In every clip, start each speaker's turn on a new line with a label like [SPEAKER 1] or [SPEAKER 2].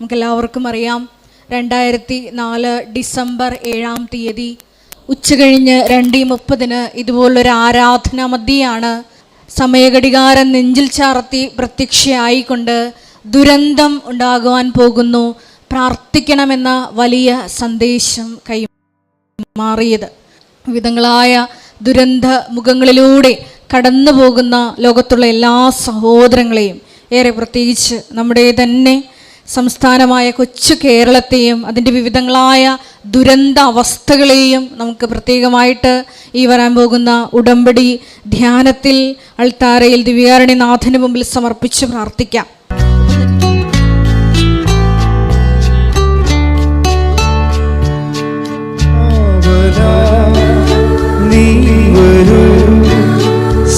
[SPEAKER 1] നമുക്കെല്ലാവർക്കും അറിയാം. രണ്ടായിരത്തി നാല് ഡിസംബർ ഏഴാം തീയതി ഉച്ചകഴിഞ്ഞ് രണ്ടേ മുപ്പതിന് ഇതുപോലൊരു ആരാധന മധ്യയാണ് സമയഘടികാരം നെഞ്ചിൽ ചാർത്തി പ്രത്യക്ഷയായിക്കൊണ്ട് ദുരന്തം ഉണ്ടാകുവാൻ പോകുന്നു. പ്രാർത്ഥിക്കണമെന്ന വലിയ സന്ദേശം കൈമാറിയത്. വിധങ്ങളായ ദുരന്ത മുഖങ്ങളിലൂടെ കടന്നു പോകുന്ന ലോകത്തുള്ള എല്ലാ സഹോദരങ്ങളെയും ഏറെ പ്രത്യേകിച്ച് നമ്മുടെ തന്നെ സംസ്ഥാനമായ കൊച്ചു കേരളത്തെയും അതിന്റെ വിവിധങ്ങളായ ദുരന്ത അവസ്ഥകളെയും നമുക്ക് പ്രത്യേകമായിട്ട് ഈ വരാൻ പോകുന്ന ഉടമ്പടി ധ്യാനത്തിൽ അൾത്താരയിൽ ദിവ്യാരണ്യനാഥന് മുമ്പിൽ സമർപ്പിച്ച് പ്രാർത്ഥിക്കാം.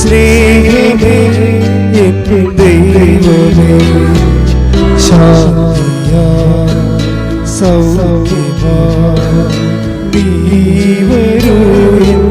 [SPEAKER 2] ശ്രീ ശാന്തിയാ സൗഖ്യമാ. നീ വരൂ എൻ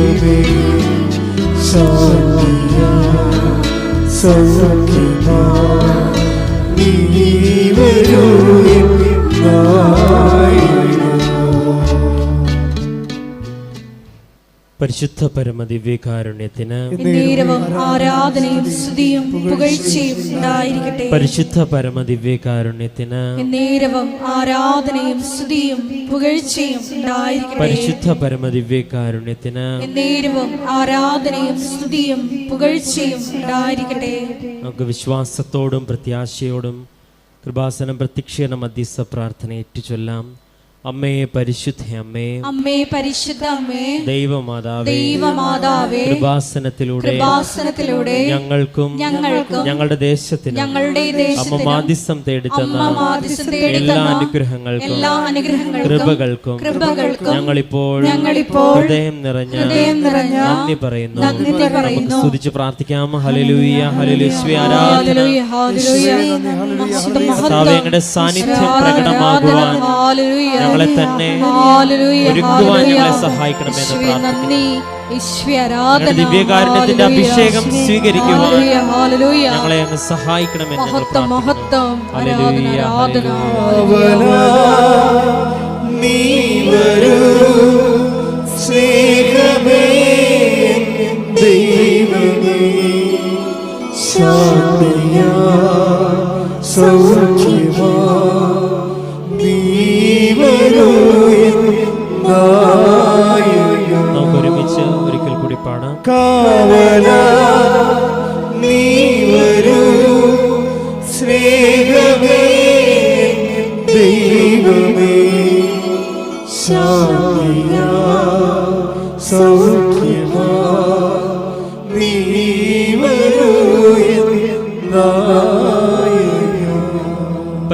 [SPEAKER 2] baby. So, young, so, so,
[SPEAKER 1] പരിശുദ്ധ പരമ ദിവ്യകാരുണ്യത്തിന് ആരാധനയും സ്തുതിയും പുകഴ്ചയും ഉണ്ടായിരിക്കട്ടെ. പരിശുദ്ധ പരമ ദിവ്യകാരുണ്യത്തിന് നേരവും ആരാധനയും സ്തുതിയും പുകഴ്ചയും ഉണ്ടായിരിക്കട്ടെ. പരിശുദ്ധ പരമ ദിവ്യകാരുണ്യത്തിന് നേരവും ആരാധനയും സ്തുതിയും പുകഴ്ചയും ഉണ്ടായിരിക്കട്ടെ.
[SPEAKER 3] നമുക്ക് വിശ്വാസത്തോടും പ്രത്യാശയോടും കൃപാസനം പ്രത്യക്ഷീണ മധ്യസ്ഥ പ്രാർത്ഥന ഏറ്റുചൊല്ലാം. അമ്മേ പരിശുദ്ധ അമ്മേ
[SPEAKER 1] അമ്മേ പരിശുദ്ധ അമ്മേ
[SPEAKER 3] ദൈവമാതാവേ
[SPEAKER 1] ദൈവമാതാവേ
[SPEAKER 3] കൃപാസനത്തിലൂടെ
[SPEAKER 1] കൃപാസനത്തിലൂടെ
[SPEAKER 3] ഞങ്ങൾക്കും
[SPEAKER 1] ഞങ്ങൾക്കും
[SPEAKER 3] ഞങ്ങളുടെ ദേശത്തിന്
[SPEAKER 1] ഞങ്ങളുടെ
[SPEAKER 3] അമ്മ മാധ്യസ്ഥം തേടിത്തന്ന
[SPEAKER 1] അമ്മ മാധ്യസ്ഥം തേടി
[SPEAKER 3] എല്ലാ അനുഗ്രഹങ്ങൾക്കും
[SPEAKER 1] എല്ലാ അനുഗ്രഹങ്ങൾക്കും
[SPEAKER 3] കൃപകൾക്കും
[SPEAKER 1] കൃപകൾക്കും
[SPEAKER 3] ഞങ്ങളിപ്പോൾ
[SPEAKER 1] ഞങ്ങളിപ്പോൾ
[SPEAKER 3] ഹൃദയം നിറഞ്ഞ
[SPEAKER 1] ഹൃദയം നിറഞ്ഞ
[SPEAKER 3] നന്ദി പറയുന്നു.
[SPEAKER 1] നന്ദി
[SPEAKER 3] നമുക്ക്
[SPEAKER 1] പറയുന്നു.
[SPEAKER 3] സ്തുതിച്ച് പ്രാർത്ഥിക്കാം. ഹല്ലേലൂയ ഹല്ലേലൂയ ആരാധന.
[SPEAKER 1] ഹല്ലേലൂയ,
[SPEAKER 3] സാന്നിധ്യം പ്രകടമാകുവാൻ
[SPEAKER 1] ഹല്ലേലൂയ.
[SPEAKER 3] ഞങ്ങളെ തന്നെ ഒരുക്കുവാൻ. ഞങ്ങളെ സഹായിക്കണമെന്ന് പ്രാർത്ഥിക്കുന്നു. ദിവ്യകാരുണ്യത്തിന്റെ. അഭിഷേകം സ്വീകരിക്കുവാൻ. ഞങ്ങളെ അങ്ങ് സഹായിക്കണമെന്ന് ഞങ്ങൾ
[SPEAKER 1] മഹത്വം
[SPEAKER 3] പ്രാർത്ഥിക്കുന്നു.
[SPEAKER 2] വരൂ എൻ നായകനേ.
[SPEAKER 3] നമുക്ക് ഒരുമിച്ച് ഒരിക്കൽ കൂടി പാടാം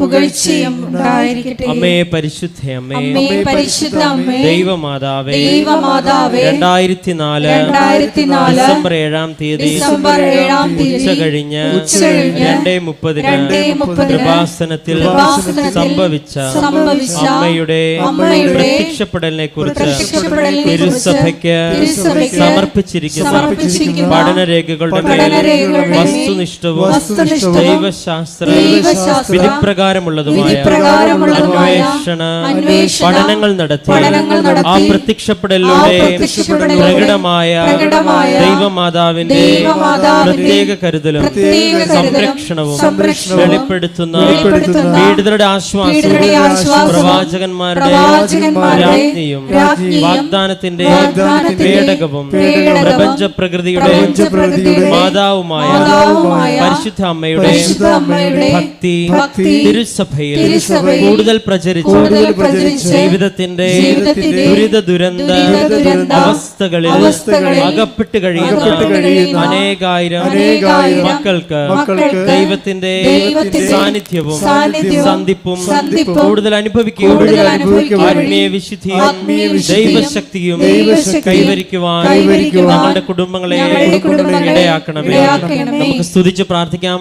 [SPEAKER 1] പുകഴ്ചയും ഉണ്ടായിരിക്കട്ടെ.
[SPEAKER 3] അമ്മേ പരിശുദ്ധ അമ്മേ.
[SPEAKER 1] അമ്മേ പരിശുദ്ധ അമ്മേ.
[SPEAKER 3] ദൈവമാതാവേ.
[SPEAKER 1] ദൈവമാതാവേ.
[SPEAKER 3] രണ്ടായിരത്തി നാല്
[SPEAKER 1] രണ്ടായിരത്തി നാല്
[SPEAKER 3] ഡിസംബർ ഏഴാം തീയതി
[SPEAKER 1] ഡിസംബർ ഏഴാം തീയതി
[SPEAKER 3] ഉച്ച കഴിഞ്ഞ്
[SPEAKER 1] ഉച്ചകഴിഞ്ഞ്
[SPEAKER 3] രണ്ടേ മുപ്പതിന്
[SPEAKER 1] രണ്ടേ മുപ്പതിന്
[SPEAKER 3] കൃപാസനത്തിൽ സംഭവിച്ച അമ്മയുടെ
[SPEAKER 1] അമ്മയുടെ
[SPEAKER 3] പ്രത്യക്ഷപ്പെടലിനെ കുറിച്ച്
[SPEAKER 1] സഭയ്ക്ക്
[SPEAKER 3] തിരുസഭയ്ക്ക് സമർപ്പിച്ചിരിക്കുന്ന. പഠനരേഖകളുടെ വസ്തുനിഷ്ഠവും ദൈവശാസ്ത്ര
[SPEAKER 1] ദൈവശാസ്ത്ര
[SPEAKER 3] വിധിപ്രകാരമുള്ളതുമായ അന്വേഷണ പഠനങ്ങൾ നടത്തി ആ പ്രത്യക്ഷപ്പെടലിലൂടെ പ്രകടമായ ദൈവമാതാവിന്റെ പ്രത്യേക കരുതലും സംരക്ഷണവും വെളിപ്പെടുത്തുന്ന പീഡിതരുടെ ആശ്വാസവും പ്രവാചകന്മാരുടെ രാജ്ഞിയും വാഗ്ദാനത്തിന്റെ പേടകവും പ്രപഞ്ച പ്രകൃതിയുടെ മാതാവുമായ പരിശുദ്ധ അമ്മയുടെ ഭക്തി തിരുസഭയിൽ കൂടുതൽ പ്രചരിച്ച് ജീവിതത്തിന്റെ ദുരിത ദുരന്ത അവസ്ഥകളിൽ അകപ്പെട്ട് കഴിയുന്ന അനേകായിരം മക്കൾക്ക് ദൈവത്തിന്റെ സാന്നിധ്യവും സന്ധിപ്പും കൂടുതൽ അനുഭവിക്കുകയും ആത്മീയ വിശുദ്ധിയും ദൈവശക്തിയും കൈവരിക്കുവാൻ നമ്മുടെ കുടുംബങ്ങളെ ഇടയാക്കണമേ. നമുക്ക് സ്തുതിച്ച് പ്രാർത്ഥിക്കാം.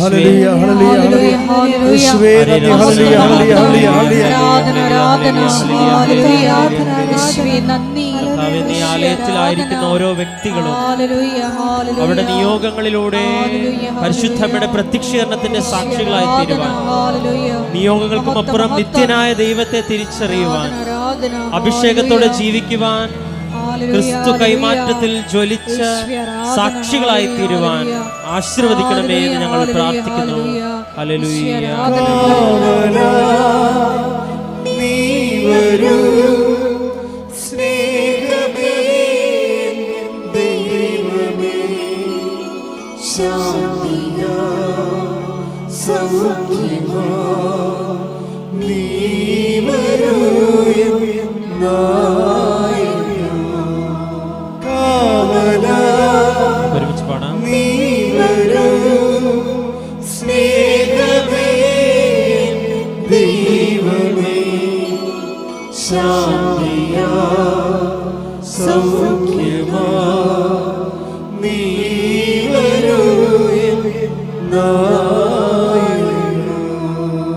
[SPEAKER 3] ഹല്ലേലൂയ. നീ ആലയത്തിലായിരിക്കുന്ന ഓരോ വ്യക്തികളും അവരുടെ നിയോഗങ്ങളിലൂടെ പരിശുദ്ധമ്മയുടെ പ്രത്യക്ഷീകരണത്തിന്റെ സാക്ഷികളായി തീരുവാൻ. നിയോഗങ്ങൾക്കും അപ്പുറം നിത്യനായ ദൈവത്തെ തിരിച്ചറിയുവാൻ. അഭിഷേകത്തോടെ ജീവിക്കുവാൻ. ക്രിസ്തു കൈമാറ്റത്തിൽ ജ്വലിച്ച സാക്ഷികളായി തീരുവാൻ ആശീർവദിക്കണമേ എന്ന് ഞങ്ങൾ പ്രാർത്ഥിക്കുന്നു.
[SPEAKER 2] നീ വരൂ. ശാന്തിയാ സൗഖ്യമാ. നീ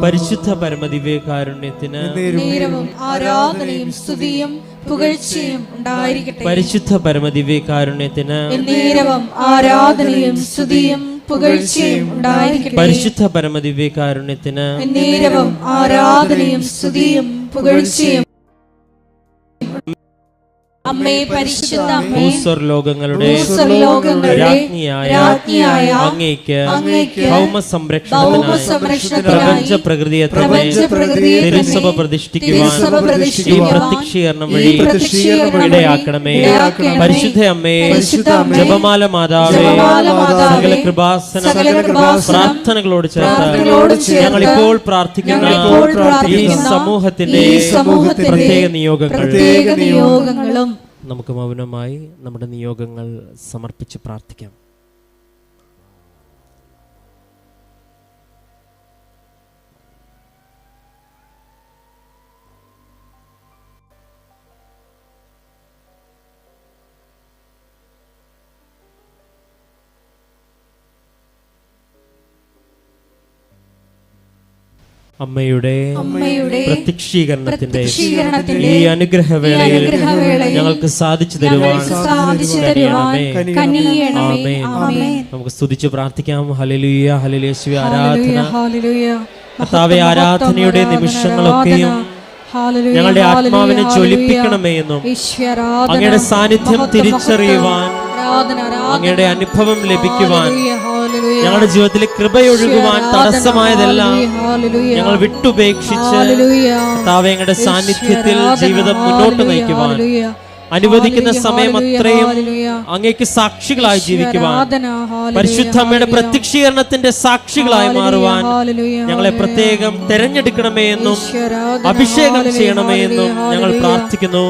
[SPEAKER 3] പരിശുദ്ധ പരമദിവ്യകാരുണ്യത്തിന്
[SPEAKER 1] നേരവും ആരാധനയും സ്തുതിയും പുകഴ്ചയും ഉണ്ടായിരിക്കട്ടെ.
[SPEAKER 3] പരിശുദ്ധ പരമദിവ്യകാരുണ്യത്തിന്
[SPEAKER 1] നേരവും ആരാധനയും സ്തുതിയും പുകഴ്ചയും ഉണ്ടായിരിക്കട്ടെ.
[SPEAKER 3] പരിശുദ്ധ പരമദിവ്യകാരുണ്യത്തിന്
[SPEAKER 1] നേരവും ആരാധനയും സ്തുതിയും പുകഴ്ചയും അമ്മേ പരിശുദ്ധ അമ്മേ.
[SPEAKER 3] ഭൂസ്വർ ലോകങ്ങളുടെ രാജ്ഞിയായ അങ്ങേക്ക് ഭൗമ സംരക്ഷണത്തിനായി പ്രപഞ്ച പ്രകൃതിയെ തന്നെ തിരുസഭ പ്രതിഷ്ഠിക്കുവാൻ ഈ പ്രത്യക്ഷീകരണം വഴി ഇടയാക്കണമേ. പരിശുദ്ധ അമ്മേ ജപമാല മാതാവേ സകല കൃപാസന പ്രാർത്ഥനകളോട് ചേർത്ത് ഞങ്ങൾ ഇപ്പോൾ പ്രാർത്ഥിക്കുന്ന
[SPEAKER 1] ഞങ്ങളിപ്പോൾ
[SPEAKER 3] ഈ
[SPEAKER 1] പ്രാർത്ഥിക്കുന്ന
[SPEAKER 3] സമൂഹത്തിന്റെ
[SPEAKER 1] ഈ സമൂഹത്തിന്റെ
[SPEAKER 3] പ്രത്യേക നിയോഗങ്ങൾ.
[SPEAKER 1] പ്രത്യേക നിയോഗങ്ങളും
[SPEAKER 3] നമുക്ക് മൗനമായി നമ്മുടെ നിയോഗങ്ങൾ സമർപ്പിച്ച് പ്രാർത്ഥിക്കാം. അമ്മയുടെ പ്രത്യക്ഷീകരണത്തിന്റെ ഈ അനുഗ്രഹവേളയിൽ
[SPEAKER 1] വേളയിൽ
[SPEAKER 3] ഞങ്ങൾക്ക് സാധിച്ചു തരുവാൻ നമുക്ക് സ്തുതിച്ച് പ്രാർത്ഥിക്കാം. ഹല്ലേലൂയ ഹല്ലേലൂയ ആരാധന. കർത്താവെ ആരാധനയുടെ നിമിഷങ്ങളൊക്കെയും ഞങ്ങളുടെ ആത്മാവിനെ
[SPEAKER 1] ചൊലിപ്പിക്കണമേ
[SPEAKER 3] ജ്വലിപ്പിക്കണമേ എന്നും അങ്ങയുടെ സാന്നിധ്യം തിരിച്ചറിയുവാൻ അങ്ങയുടെ അനുഭവം ലഭിക്കുവാൻ. ഞങ്ങളുടെ ജീവിതത്തിൽ കൃപയൊഴുകുവാൻ തടസ്സമായതെല്ലാം. ഞങ്ങൾ വിട്ടുപേക്ഷിച്ച് താവയങ്ങളുടെ സാന്നിധ്യത്തിൽ ജീവിതം മുന്നോട്ട് നയിക്കുവാൻ അനുവദിക്കുന്ന സമയം അത്രയും അങ്ങേക്ക് സാക്ഷികളായി ജീവിക്കുവാൻ
[SPEAKER 1] പരിശുദ്ധമ്മയുടെ
[SPEAKER 3] പരിശുദ്ധ അമ്മയുടെ പ്രത്യക്ഷീകരണത്തിന്റെ സാക്ഷികളായി മാറുവാൻ ഞങ്ങളെ. പ്രത്യേകം തെരഞ്ഞെടുക്കണമേ എന്നും അഭിഷേകം ചെയ്യണമേ എന്നും ഞങ്ങൾ പ്രാർത്ഥിക്കുന്നു.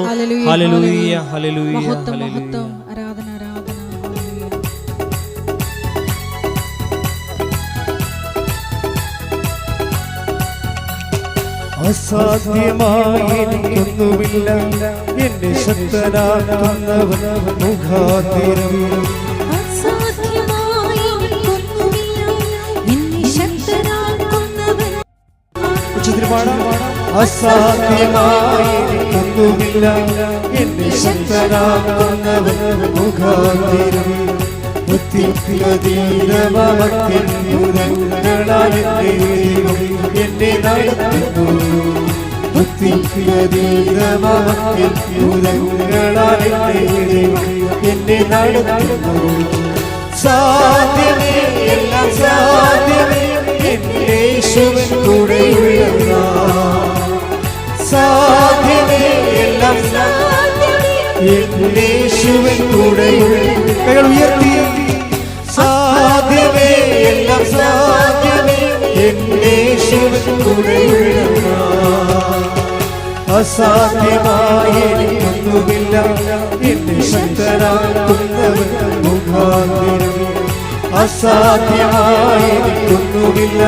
[SPEAKER 1] ഹല്ലേലൂയ,
[SPEAKER 3] ഹല്ലേലൂയ ഹല്ലേലൂയ.
[SPEAKER 2] അസാധ്യമായിരിക്കൊന്നുമില്ല. എന്നെ ശക്തനാക്കുന്നവൻ മുഖാതിരം അസാധ്യമായിരിക്കുന്നുമില്ല. എന്നെ ശക്തനാക്കുന്നവൻ മുഖാതിരം എന്നെ നടത്തുന്നു. എന്നെ നടത്തുന്നു. സാധ്യമേ എല്ലാം സാധ്യമേ. എന്റെ യേശുവിൻ കൂടെയുള്ള കൈകൾ ഉയർത്തി. സാധ്യമേ എല്ലാം സാധ്യമേ എന്റെ യേശുവിൻ കൂടെയുള്ള അസാധ്യമായി എനിക്കൊന്നുമില്ല എന്നെ ശക്തനാക്കുന്നവൻ മുഖാന്തരം. അസാധ്യമായി എനിക്കൊന്നുമില്ല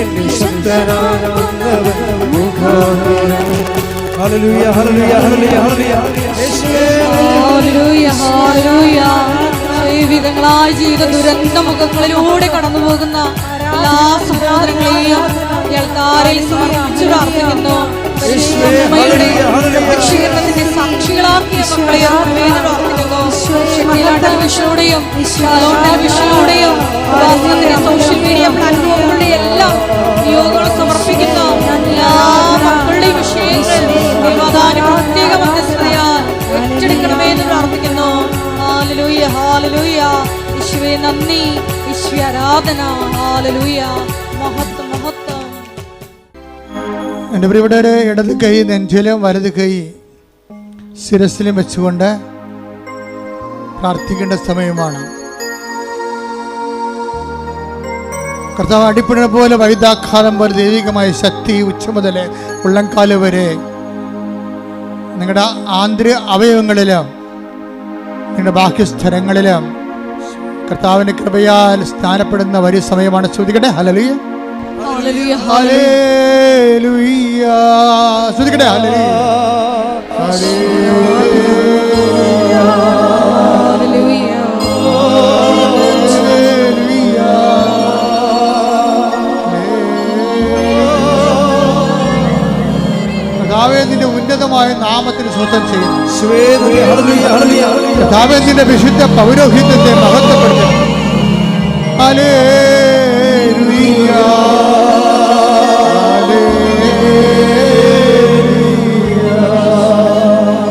[SPEAKER 2] എന്നെ ശക്തനാക്കുന്നവൻ മുഖാന്തരം. ഹല്ലേലൂയ ഹല്ലേലൂയ ഹല്ലേലൂയ ഹല്ലേലൂയ.
[SPEAKER 1] ഹല്ലേലൂയ, ജീവിത ദുരന്ത മുഖങ്ങളിലൂടെ കടന്നു പോകുന്ന എല്ലാ സഹോദരങ്ങളെയും കേൾക്കാരിൽ സമർപ്പിച്ചു പ്രാർത്ഥിക്കുന്നു. സാക്ഷികളാക്കിയ ഉപാസനത്തിന്റെ സോഷ്യൽ മീഡിയ പ്ലാറ്റ്ഫോമുകളുടെ എല്ലാം നിയോഗങ്ങൾ സമർപ്പിക്കുന്ന. എല്ലാ ഏറ്റെടുക്കണമേ എന്ന് പ്രാർത്ഥിക്കുന്നു. ഹാലലൂയ ഹാലലൂയ യേശുവേ നന്ദി. ഈശ്വര ഹാലലൂയ മഹത്വം
[SPEAKER 4] എന്റെ പ്രിയപ്പെട്ടവരെ ഇടത് കൈ നെഞ്ചിലും വലത് കൈ ശിരസിലും വെച്ചുകൊണ്ട് പ്രാർത്ഥിക്കേണ്ട സമയമാണ്. കർത്താവ് അടിപ്പിടിനെ പോലെ വൈദാഘാതം പോലെ ദൈവികമായ ശക്തി ഉച്ച മുതൽ ഉള്ളംകാൽ വരെ നിങ്ങളുടെ ആന്തരിക അവയവങ്ങളിൽ നിങ്ങളുടെ ബാഹ്യസ്ഥലങ്ങളിലും കർത്താവിന്റെ കൃപയാൽ സ്ഥാനപ്പെടുന്ന വലിയ സമയമാണ് ശ്രദ്ധിക്കട്ടെ ഹലലിയ ശ്രദ്ധിക്കട്ടെ ഹല്ലേലൂയ.
[SPEAKER 1] ഹാലലൂയ
[SPEAKER 4] ഉന്നതമായ നാമത്തിന് സ്വന്തം ചെയ്യുന്നു. വിശുദ്ധ പൗരോഹിത്യത്തെ മഹത്വപ്പെടുത്തുന്നു. ഹല്ലേലൂയ.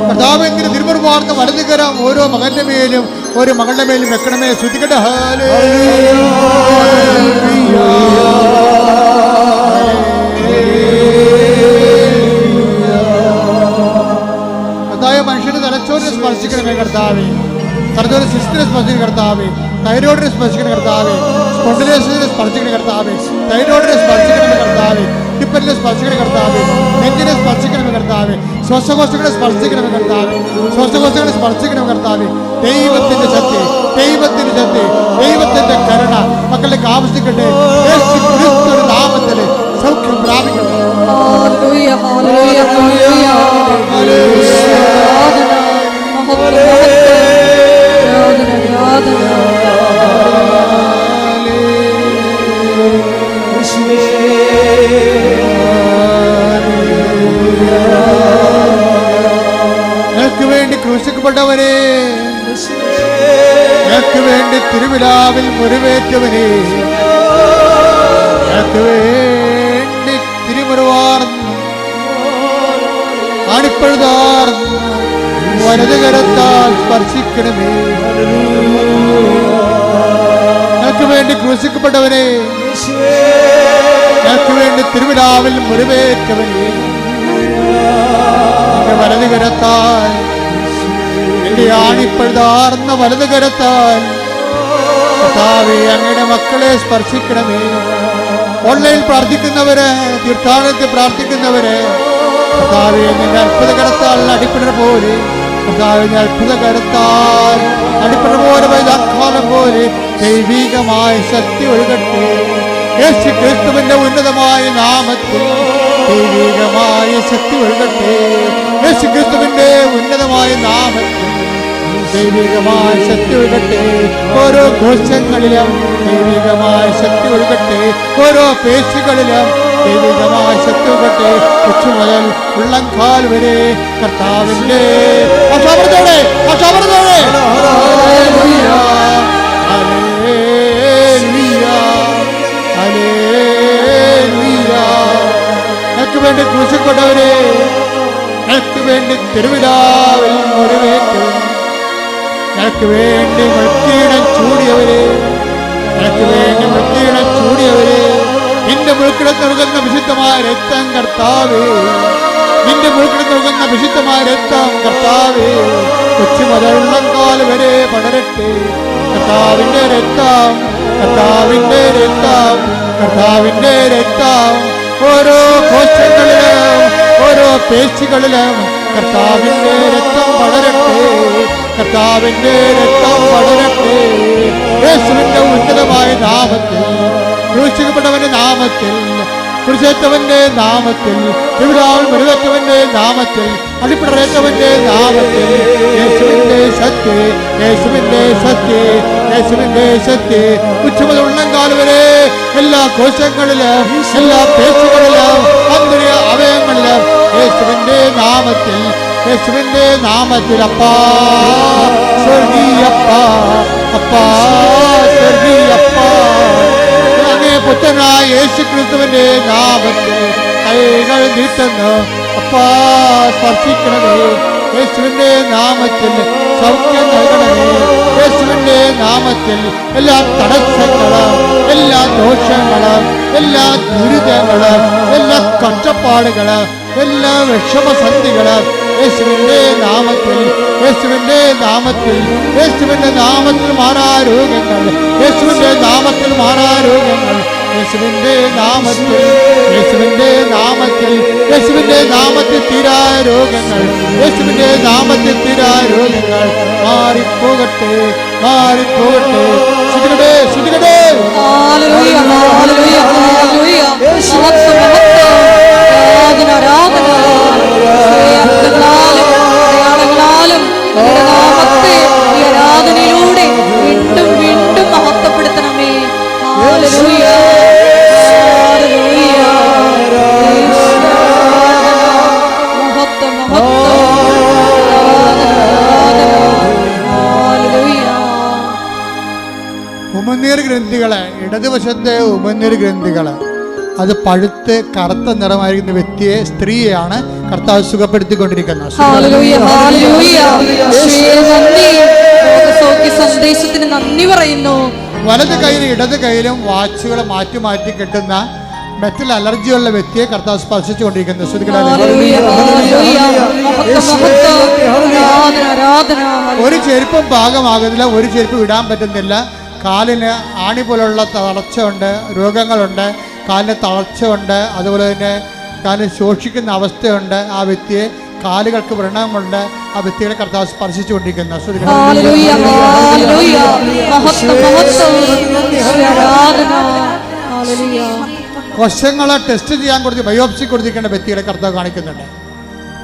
[SPEAKER 4] കർത്താവേ നിന്റെ തിരുമുറുവാർന്ന വലതുകരം ഓരോ മകന്റെ മേലും ഓരോ മകളുടെ മേലും വെക്കണമേ. ശ്രദ്ധിക്കട്ടെ കർത്താവ് സ്പർശിക്കണമേ കർത്താവേ. സർജോ സിസ്റ്റിനെ സ്പർശിക്കുന്ന കർത്താവേ. തൈറോയിഡിനെ സ്പർശിക്കുന്ന കർത്താവേ. സ്പോണ്ടിലേഷനെ സ്പർശിക്കുന്ന കർത്താവേ. തൈറോയിഡിനെ സ്പർശിക്കണമേ കർത്താവേ. ടിപ്പലിനെ സ്പർശിക്കണ കർത്താവേ. നെഞ്ചിനെ സ്പർശിക്കണമേ കർത്താവേ. ശ്വാസകോശങ്ങളെ സ്പർശിക്കണമേ കർത്താവേ. ശ്വാസകോശങ്ങളെ സ്പർശിക്കണമേ കർത്താവേ. ദൈവത്തിന്റെ ശക്തി ദൈവത്തിന്റെ ശക്തി ദൈവത്തിന്റെ കരുണ മക്കളിലേക്ക് ആവശ്യിക്കട്ടെ നാമത്തിൽ സൗഖ്യം പ്രാപിക്കട്ടെ. ക്രൂശിക്കപ്പെട്ടവരെ ഞങ്ങൾക്ക് വേണ്ടി തിരുവിലാവിൽ മുറിവേറ്റവനെ. ഞങ്ങൾക്ക് വേണ്ടി തിരുമുറുവാർന്നു അണിപ്പഴുതാർന്നു വലതുകരത്താൽ സ്പർശിക്കണമേ. വേണ്ടി ക്രൂശിക്കപ്പെട്ടവനെ ഞങ്ങൾക്ക് വേണ്ടി തിരുവിഴാവിൽ മുറിവേറ്റവനെ. വലതുകരത്താൽ വലത് കരത്താൽ എന്റെ ആണിപ്പഴുതാർന്ന വലതുകരത്താൽ കർത്താവേ അങ്ങയുടെ മക്കളെ സ്പർശിക്കണമേ. ഓൺലൈനിൽ പ്രാർത്ഥിക്കുന്നവര് തീർത്ഥാടനത്തിൽ പ്രാർത്ഥിക്കുന്നവര് കർത്താവെ നിന്റെ അത്ഭുത കരത്താൽ അടിപ്പിടർ പോലെ കർത്താവിന്റെ അത്ഭുത കരത്താൽ അടിപ്പിടർ പോലെ വൈദാക്കാലം പോലെ ദൈവികമായ ശക്തി ഒഴുകട്ടെ. യേശു ക്രിസ്തുവിന്റെ ഉന്നതമായ നാമത്തിൽ ദൈവികമായ ശക്തി ഒഴുകട്ടെ. യേശു ക്രിസ്തുവിന്റെ ഉന്നതമായ നാമത്തിൽ ദൈവികമായ ശക്തി ഒഴുകട്ടെ. ഓരോ കോശങ്ങളിലും ദൈവികമായ ശക്തി ഒഴുകട്ടെ. ഓരോ പേശികളിലും ദൈവികമായ ശക്തി ഒഴുകട്ടെ. കൊച്ചു മുതൽ ഉള്ളംകാൽ വരെ കർത്താവിന്റെ ഹല്ലേലൂയ, ഹല്ലേലൂയ. എനിക്ക് വേണ്ടി ക്രൂശിക്കൊണ്ടവരെ എനിക്ക് വേണ്ടി തിരുവിതാവിൽ മുറിവേറ്റവൻ നിനക്ക് വേണ്ടി മൃത്യുടം ചൂടിയവരെ നിനക്ക് വേണ്ടി മൃത്യുടം ചൂടിയവരെ നിന്റെ മുഴുക്കിടത്ത് നൽകുന്ന വിശുദ്ധമായ രക്തം കർത്താവേ. നിന്റെ മൂക്കിൽ നൽകുന്ന വിശുദ്ധമായ രക്തം കർത്താവേ കൊച്ചു മുതലുള്ളങ്കാൽ വരെ പടരട്ടെ. കർത്താവിന്റെ രക്തം കർത്താവിന്റെ രക്തം കർത്താവിന്റെ രക്തം. ഓരോ കോശങ്ങളിലും ഓരോ പേശികളിലും കർത്താവിന്റെ രക്തം പടരട്ടെ. കർത്താവിന്റെ രക്തം പടരട്ടെ. യേശുവിന്റെ ഉന്നതമായ നാമത്തിൽ ക്രൂശിക്കപ്പെട്ടവന്റെ നാമത്തിൽ കുരിശേറ്റവന്റെ നാമത്തിൽ തിരുവിതാവിൽ മുരുകറ്റവന്റെ നാമത്തിൽ അടിപ്പിടറേറ്റവന്റെ നാമത്തിൽ യേശുവിന്റെ ശക്തി യേശുവിന്റെ ശക്തി യേശുവിന്റെ ശക്തി ഉച്ചമുതൽ ഉള്ളങ്കാൽ വരെ എല്ലാ കോശങ്ങളിലും എല്ലാ പേശുകളിലും ആന്തരിക അവയവങ്ങളിലും യേശുവിന്റെ നാമത്തിൽ യേശുവിന്റെ നാമത്തിൽ അപ്പാ സ്വർഗീയപ്പാ അപ്പാ സ്വർഗീയപ്പാ പുത്രനായ യേശു ക്രിസ്തുവിന്റെ നാമത്തിൽ കൈകൾ നീട്ടുന്നു. അപ്പാ സ്പർശിക്കണമേ. യേശുവിന്റെ നാമത്തിൽ സൗഖ്യം നൽകണമേ. യേശുവിന്റെ നാമത്തിൽ എല്ലാ തടസ്സങ്ങളും എല്ലാ ദോഷങ്ങളും എല്ലാ ദുരിതങ്ങളും എല്ലാ കഷ്ടപ്പാടുകളും എല്ലാ വിഷമസന്ധികളും യേശുവിന്റെ നാമത്തിൽ യേശുവിന്റെ നാമത്തിൽ യേശുവിന്റെ നാമത്തിൽ മാറാ യേശുവിന്റെ നാമത്തിൽ മാറാ യേശുവിന്റെ നാമത്തിൽ യേശുവിന്റെ നാമത്തിൽ യേശുവിന്റെ നാമത്തിൽ തീരാ രോഗങ്ങൾ യേശുവിന്റെ നാമത്തിൽ തീരാ രോഗങ്ങൾ മാറിപ്പോകട്ടെ മാറിപ്പോകട്ടെ. ശുദ്ധികടേ ശുദ്ധികടേ ഇടതുവശത്തെ ഉമനീർ ഗ്രന്ഥികൾ അത് പഴുത്ത് കറുത്ത നിറമായിരിക്കുന്ന വ്യക്തിയെ സ്ത്രീയെയാണ് കർത്താവ് സുഖപ്പെടുത്തിക്കൊണ്ടിരിക്കുന്നത്.
[SPEAKER 1] സന്ദേശത്തിന് നന്ദി പറയുന്നു.
[SPEAKER 4] വലത് കൈയിലും ഇടത് കൈയിലും വാച്ചുകൾ മാറ്റി മാറ്റി കെട്ടുന്ന മെറ്റൽ അലർജി അലർജിയുള്ള വ്യക്തിയെ കർത്താവ് സ്പർശിച്ചുകൊണ്ടിരിക്കുന്നു. ഒരു ചെരുപ്പും ഭാഗമാകുന്നില്ല ഒരു ചെരുപ്പ് വിടാൻ പറ്റുന്നില്ല. കാലിന് ആണി പോലുള്ള തളർച്ചയുണ്ട് രോഗങ്ങളുണ്ട് കാലിന് തളർച്ചയുണ്ട് അതുപോലെ തന്നെ കാലിന് ശോഷിക്കുന്ന അവസ്ഥയുണ്ട്. ആ വ്യക്തിയെ കാലുകൾക്ക് വ്രണമുണ്ട്. ആ വ്യക്തികളെ കർത്താവ് സ്പർശിച്ചുകൊണ്ടിരിക്കുന്നു. കൊശങ്ങളെ ടെസ്റ്റ് ചെയ്യാൻ കൊടുത്ത് ബയോപ്സി കൊടുത്തിരിക്കേണ്ട വ്യക്തികളെ കർത്താവ് കാണിക്കുന്നുണ്ട്.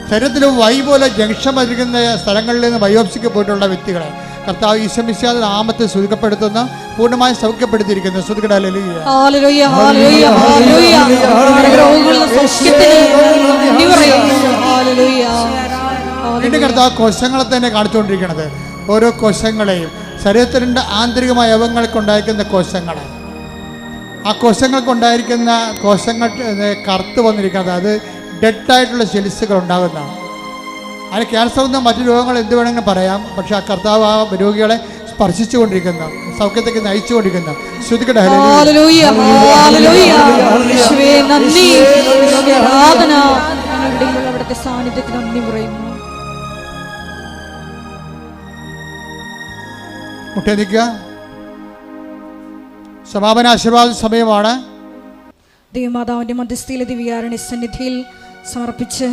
[SPEAKER 4] ശരീരത്തിൽ വൈ പോലെ ജംഗ്ഷൻ വരിക്കുന്ന സ്ഥലങ്ങളിൽ നിന്ന് ബയോപ്സിക്ക് പോയിട്ടുള്ള വ്യക്തികളെ കർത്താവ് ഈശ്വമിശാദ നാമത്തെ സുഖപ്പെടുത്തുന്ന പൂർണമായി സൗഖ്യപ്പെടുത്തിയിരിക്കുന്നു. എന്റെ കർത്താവ് കോശങ്ങളെ തന്നെ കാണിച്ചുകൊണ്ടിരിക്കുന്നത് ഓരോ കോശങ്ങളെയും ശരീരത്തിന്റെ ആന്തരികമായ അവയവങ്ങൾക്കുണ്ടായിരിക്കുന്ന കോശങ്ങളെ. ആ കോശങ്ങൾക്കുണ്ടായിരിക്കുന്ന കോശങ്ങൾ കറുത്ത് വന്നിരിക്കുന്നത്. അത് ഡെഡായിട്ടുള്ള സെൽസുകൾ ഉണ്ടാകുന്നതാണ്. അതിന് ക്യാൻസർ എന്ന മറ്റു രോഗങ്ങൾ എന്ത് വേണമെങ്കിലും പറയാം. പക്ഷേ ആ കർത്താവ് ആ രോഗികളെ സ്പർശിച്ചുകൊണ്ടിരിക്കുന്ന സൗഖ്യത്തേക്ക് നയിച്ചുകൊണ്ടിരിക്കുന്ന. ശ്രുതിക്കട്ടെ
[SPEAKER 1] സാന്നിധ്യത്തിന് നന്ദി പറയുന്നു.
[SPEAKER 4] മുട്ടേ നിൽക്കുക. സമാപന ആശീർവാദ സമയമാണ്.
[SPEAKER 1] ദൈവമാതാവിന്റെ മധ്യസ്ഥയിലെ ദിവ്യാരണി സന്നിധിയിൽ സമർപ്പിച്ച്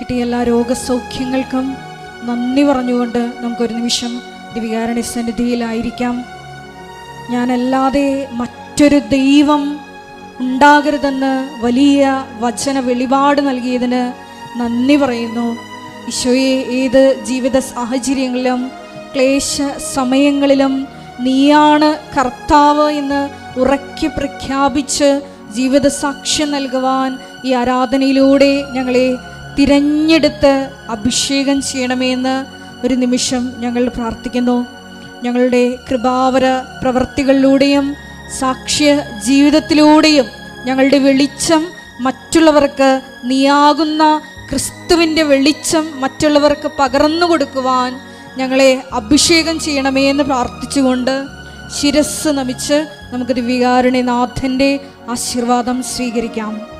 [SPEAKER 1] കിട്ടിയ എല്ലാ രോഗസൗഖ്യങ്ങൾക്കും നന്ദി പറഞ്ഞുകൊണ്ട് നമുക്കൊരു നിമിഷം ദിവ്യാരണി സന്നിധിയിലായിരിക്കാം. ഞാനല്ലാതെ മറ്റൊരു ദൈവം ഉണ്ടാകരുതെന്ന് വലിയ വചന വെളിപാട് നൽകിയതിന് നന്ദി പറയുന്നു. ഈശോയെ ഏത് ജീവിത സാഹചര്യങ്ങളിലും ക്ലേശ സമയങ്ങളിലും നീയാണ് കർത്താവ് എന്ന് ഉറക്കി പ്രഖ്യാപിച്ച് ജീവിത സാക്ഷ്യം നൽകുവാൻ ഈ ആരാധനയിലൂടെ ഞങ്ങളെ തിരഞ്ഞെടുത്ത് അഭിഷേകം ചെയ്യണമെന്ന് ഒരു നിമിഷം ഞങ്ങൾ പ്രാർത്ഥിക്കുന്നു. ഞങ്ങളുടെ കൃപാവര പ്രവർത്തികളിലൂടെയും സാക്ഷ്യ ജീവിതത്തിലൂടെയും ഞങ്ങളുടെ വെളിച്ചം മറ്റുള്ളവർക്ക് നീയാകുന്ന ക്രിസ്തുവിന്റെ വെളിച്ചം മറ്റുള്ളവർക്ക് പകർന്നു കൊടുക്കുവാൻ ഞങ്ങളെ അഭിഷേകം ചെയ്യണമേ എന്ന് പ്രാർത്ഥിച്ചുകൊണ്ട് ശിരസ് നമിച്ച് നമുക്ക് ദിവ്യകാരുണ്യനാഥന്റെ ആശീർവാദം സ്വീകരിക്കാം.